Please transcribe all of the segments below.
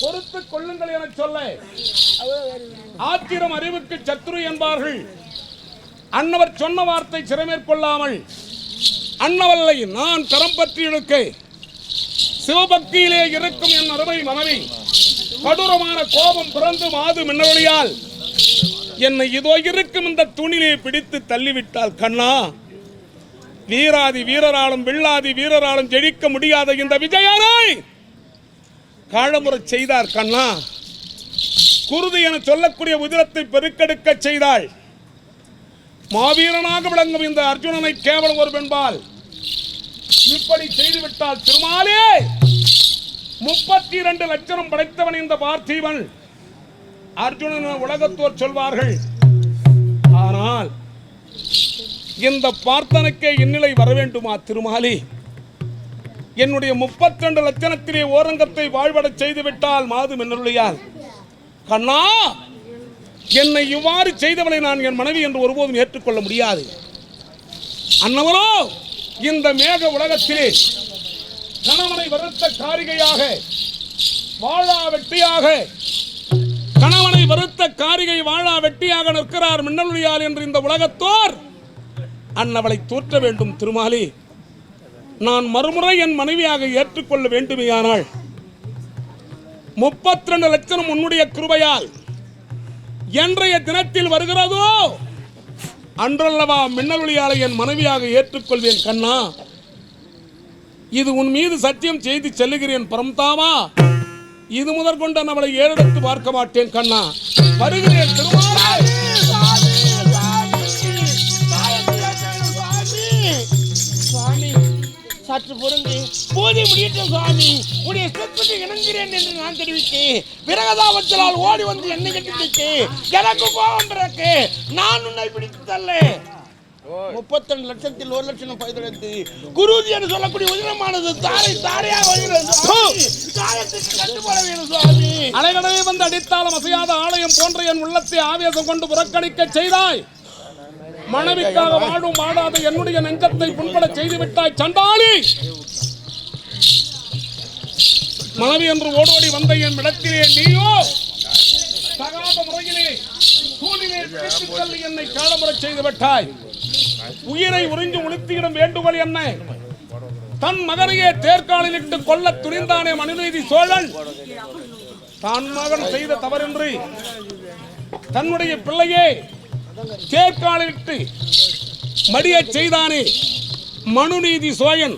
பொறுத்துக் கொள்ளுங்கள் என சொல்ல. ஆத்திரம் அறிவுக்கு சத்துரு என்பார்கள். அன்னவர் சொன்ன வார்த்தை சிறமேற்கொள்ளாமல் அன்னவல்லை நான் தரம் பற்றி இழுக்க சிவபக்தியிலே இருக்கும் என் அருமை மனைவி கடூரமான கோபம் பிறந்து மாது மின்னவழியால் என்னை இதோ இருக்கும் இந்த துணிலே பிடித்து தள்ளிவிட்டால் கண்ணா வீராதி வீரராலும் வில்லாதி வீரராலும் ஜெயிக்க முடியாத இந்த விஜயனை காழமுறை செய்தார் கண்ணா. குருதி என சொல்லக்கூடிய உதிரத்தை பெருக்கெடுக்க செய்தாள் மாவீரனாக விளங்கும் இந்த அர்ஜுனனை கேவலம் ஒரு பெண்பால் இப்படி செய்துவிட்டால் திருமாலே முப்பத்தி இரண்டு லட்சம் படைத்தவன் இந்த பார்த்தீவன் அர்ஜுனன் உலகத்தோர் சொல்வார்கள். ஆனால் இந்த பார்த்தனுக்கே இந்நிலை வர வேண்டுமா திருமாலி? என்னுடைய முப்பத்தி ரெண்டு லட்சணத்திலே ஓரங்கத்தை வாழ்வடச் செய்து விட்டால் மாது மின்னருளியால் கண்ணா என்னை இவ்வாறு செய்தவளை நான் என் மனைவி என்று ஒருபோதும் ஏற்றுக்கொள்ள முடியாது. அன்னவரோ இந்த மேக உலகத்திலே கணவனை வருத்த காரிகையாக வாழா வெட்டியாக கணவனை வருத்த காரிகை வாழா வெட்டியாக நிற்கிறார் மின்னலுளியால் என்று இந்த உலகத்தோர் அன்னவளை தூற்ற வேண்டும் திருமாலி. நான் மறுமுறை என் மனைவியாக ஏற்றுக்கொள்ள வேண்டுமையானால் முப்பத்தி ரெண்டு லட்சம் உன்னுடைய கிருபையால் என்றைய தினத்தில் வருகிறதோ அன்றல்லவா மின்னலுளியாலை என் மனைவியாக ஏற்றுக்கொள்வேன் கண்ணா. இது உன் மீது சத்தியம் செய்து செல்லுகிறேன் பரம்தாமா. இது முதற்கொண்டு நம்மளை அவளை ஏறெடுத்து பார்க்க மாட்டேன் கண்ணா. வருகிறேன் திருமாலாய் சற்று பொருங்க பூஜை முடியட்டும் சுவாமி. உடைய இஷ்டத்துக்கு இணங்குகிறேன் என்று நான் தெரிவித்தேன். விரகதாபத்தினால் ஓடி வந்து என்னை கட்டிட்டு எனக்கு கோபம் பிறக்கு நான் உன்னை பிடித்து தள்ள. முப்பத்தி லட்சத்தில் ஒரு லட்சம் பயிரெடுத்து குருஜி என்று சொல்லக்கூடிய உதிரமானது தாரை தாரையாக வருகிறது அலைகடலை வந்து அடித்தாலும் அசையாத ஆலயம் போன்ற என் உள்ளத்தை ஆவேசம் கொண்டு புறக்கணிக்க செய்தாய். மனைவிக்காக வாழும் வாடாத என்னுடைய நெஞ்சத்தை புண்பட செய்துவிட்டாய் சண்டாளி! மனைவி என்று ஓடோடி வந்த என் இடத்திலே நீயோ! தகாத முறையிலே தள்ளி என்னை காலமுறச் செய்து விட்டாய். உயிரை உறிஞ்சு உளுத்தியிடும் வேண்டுகோள் என்ன? தன் மகனையே தேர்காலிலிட்டு கொல்ல துணிந்தானே மனுநீதி சோழன்? தான் மகன் செய்த தவறின்றி தன்னுடைய பிள்ளையே தேர்காலிலிட்டு மடியச் செய்தானே. மனுநீதி சோழன்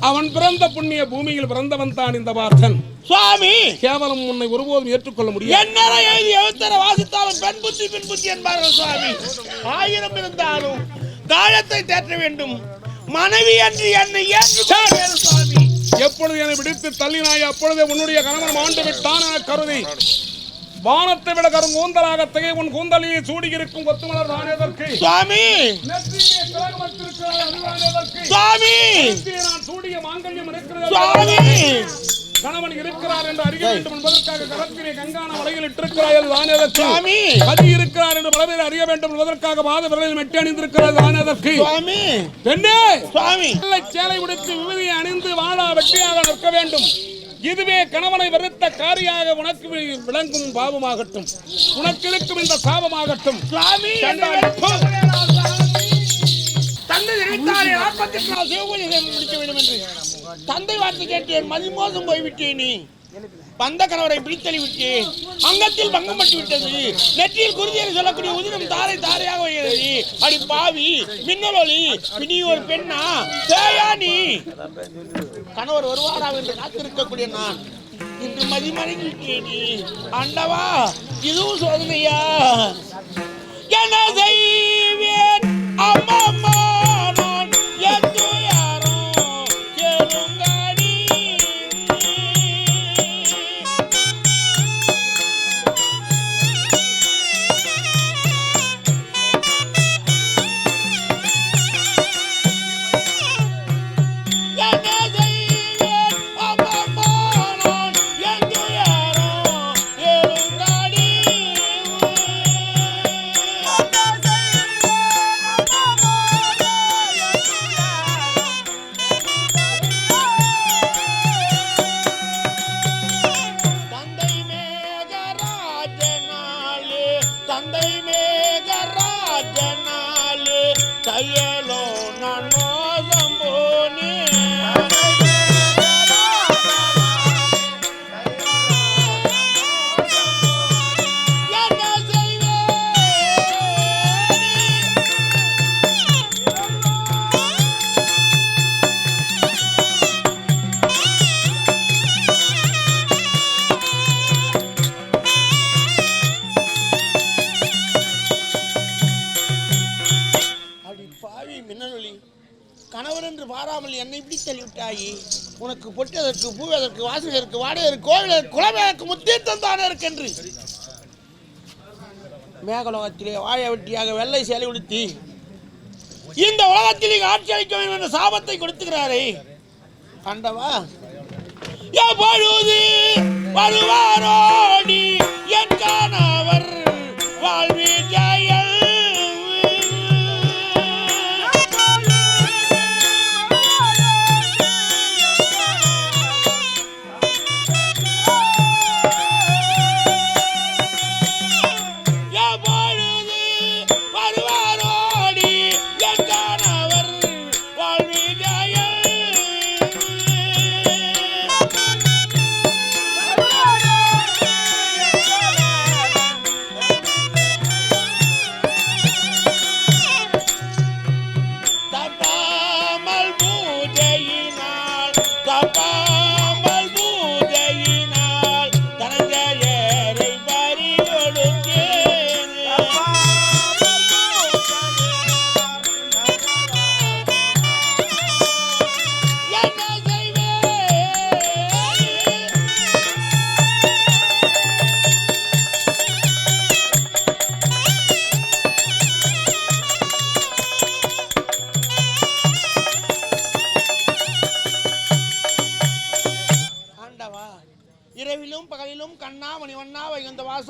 அவன் பிறந்த புண்ணிய பூமியில் பிறந்தவன் தான் இந்த பார்த்தன். சுவாமி! கேவலம் உன்னை ஒருபோதும் ஏற்றுக்கொள்ள முடியாது. என்னற எழுதி எழுத்தர வாசித்தாலும் பெண் புத்தி பெண் புத்தி என்பார்கள் சுவாமி. ஆயிரம் இருந்தாலும் காயத்தை தேற்ற வேண்டும். மனைவி என்று என்னை ஏற்றுக்கொள்ள சுவாமி. எப்பொழுது என்னை விடுத்து தள்ளினாய் அப்பொழுதே உன்னுடைய கணவன் மாண்டு விட்டான் கருதி. வானத்தை விட கரும் கூந்தலாக திகை உன் கூந்தலியை சூடியிருக்கும் கொத்துமலர் தான் எதற்கு சுவாமி! நான் சூடிய மாங்கல்யம் இருக்கிறது. சுவாமி! கணவன் இருக்கிறார் என்று அறிய வேண்டும் என்பதற்காக கரத்திலே கங்கான வலையில் இட்டிருக்கிறாய் அதுதான் எதற்கு சுவாமி! பதி இருக்கிறார் என்று பலவேறு அறிய வேண்டும் என்பதற்காக மாத விரலில் மெட்டி அணிந்திருக்கிறது தான் எதற்கு சுவாமி! பெண்ணே! சுவாமி! சேலை உடுத்து விபதியை அணிந்து வாழா வெட்டியாக நிற்க வேண்டும். இதுவே கணவனை வெறுத்த காரியாக உனக்கு விளங்கும் பாவமாகட்டும். உனக்கு இருக்கும் இந்த சாபமாகட்டும். தந்தை வார்த்தை கேட்டேன் மதிமோசம் போய்விட்டேன் நீ. பந்த கணவரை பிடித்தளி விட்டேன் அங்கத்தில் பங்கம் பட்டு விட்டது. நெற்றியில் குருதியை சொல்லக்கூடிய உதிரம் தாரை தாரையாக வருகிறது அடி பாவி மின்னலொலி நீ ஒரு பெண்ணா? தேயா நீ? கணவர் வருவாரா என்று காத்திருக்கக்கூடிய நான். இன்று மதிமறைந்து நீ. ஆண்டவா இதுவும் சோதனையா? என்ன செய்வேன் அம்மா அம்மா என்னை இப்படி தள்ளிவிட்டாயே உனக்கு பொட்டு அதற்கு பூ அதற்கு வாசல் பொட்டதற்கு பூவதற்கு வாசகருக்கு வாடகருக்கு கோவிலருக்கு குலவேற்கு முத்தீர்த்தம் தானே இருக்கென்று? மேகலோகத்திலே வாழை வெட்டியாக வெள்ளை சேலை உடுத்தி இந்த உலகத்தில் இங்கு ஆட்சி அளிக்க வேண்டும் என்ற சாபத்தை கொடுத்துக்கிறாரே கண்டவா? எப்பொழுது வருவாரோடி? என் கணவர் வாழ்வில்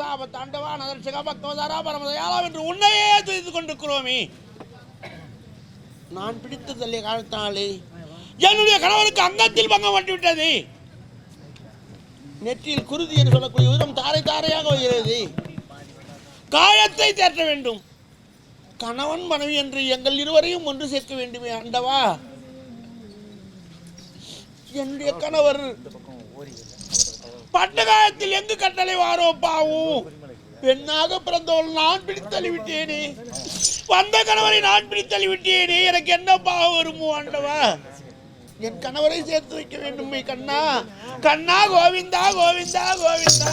வைகுந்த வாசா தாண்டவா பக்தவதாரா பரமதயாலா என்று உன்னையே துதித்துக் கொண்டிருக்கிறோமே. நான் பிடித்ததல்ல தள்ளிய காலத்தாலே? என்னுடைய கணவருக்கு அங்கத்தில் பங்கம் வந்துவிட்டது நெற்றியில் குருதி என்று சொல்லக்கூடிய உதம் தாரை தாரையாக வருகிறது. காயத்தை தேற்ற வேண்டும். கணவன் மனைவி என்று எங்கள் இருவரையும் ஒன்று சேர்க்க வேண்டுமே ஆண்டவா என்னுடைய கணவர் பட்டகாலத்தில் எங்கு கட்டளை வாரோ பாவும் பெண்ணாக பிறந்தவள் நான் பிடித்தள்ளி விட்டேனே வந்த கணவரை நான் பிடித்தள்ளி விட்டேனே எனக்கு என்ன பாவம் வருமோ ஆண்டவா? என் கணவரை சேர்த்து வைக்க வேண்டும் கண்ணா. கண்ணா கோவிந்தா கோவிந்தா கோவிந்தா.